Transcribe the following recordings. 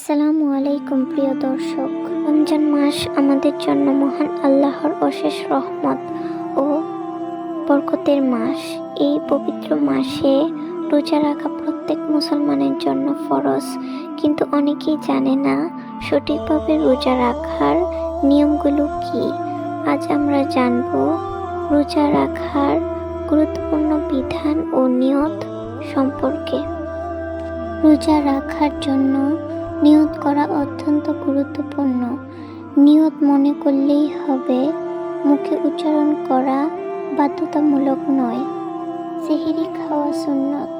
আসসালামু আলাইকুম, প্রিয় দর্শক। রমজান মাস আমাদের জন্য মহান আল্লাহর অশেষ রহমত ও বরকতের মাস। এই পবিত্র মাসে রোজা রাখা প্রত্যেক মুসলমানের জন্য ফরজ, কিন্তু অনেকেই জানে না সঠিকভাবে রোজা রাখার নিয়মগুলো কি। আজ আমরা জানব রোজা রাখার গুরুত্বপূর্ণ বিধান ও নিয়ত সম্পর্কে। রোজা রাখার জন্য নিয়ত করা অত্যন্ত গুরুত্বপূর্ণ। নিয়ত মনে করলেই হবে, মুখে উচ্চারণ করা বাধ্যতামূলক নয়। সেহিরি খাওয়া সুন্নত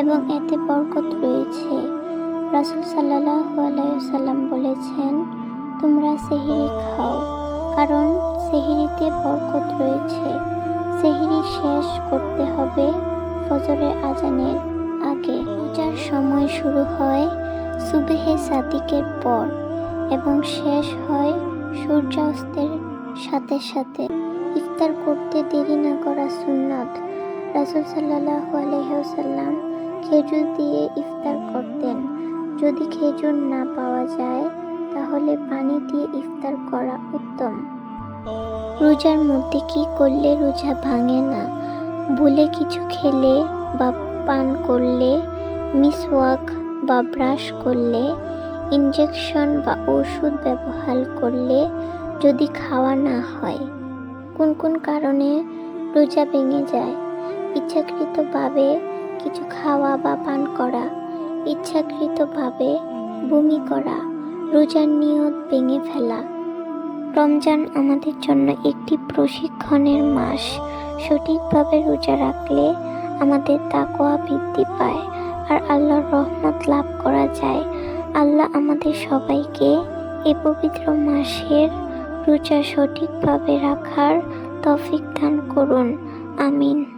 এবং এতে বরকত রয়েছে। রাসুল সাল্লাহ বলেছেন, তোমরা সেহিরি খাও, কারণ সেহিরিতে বরকত রয়েছে। সেহিরি শেষ করতে হবে ফজরের আজানের আগে। পূজার সময় শুরু হয় সুবেহে সাদিকের পর এবং শেষ হয় সূর্যাস্তের সাথে সাথে। ইফতার করতে দেরি না করা সুন্নত। রাসুল সাল্লাহ আলহ্লাম খেজুর দিয়ে ইফতার করতেন। যদি খেজুর না পাওয়া যায়, তাহলে পানি দিয়ে ইফতার করা উত্তম। রোজার মধ্যে কি করলে রোজা ভাঙে না? ভুলে কিছু খেলে বা পান করলে মিসওয়াক বা ব্রাশ করলে ইনজেকশন বা ওষুধ ব্যবহার করলে যদি খাওয়া না হয়, কোন কোন কারণে রোজা ভেঙে যায়? ইচ্ছাকৃতভাবে কিছু খাওয়া বা পান করা, ইচ্ছাকৃতভাবে বমি করা, রোজার নিয়ত ভেঙে ফেলা। রমজান আমাদের জন্য একটি প্রশিক্ষণের মাস। সঠিকভাবে রোজা রাখলে আমাদের তাকোয়া বৃদ্ধি পায়। আর আল্লাহর রহমত লাভ করা যায়। আল্লাহ আমাদের সবাইকে এ পবিত্র মাসের রোজা সঠিকভাবে রাখার তফিক দান করুন। আমিন।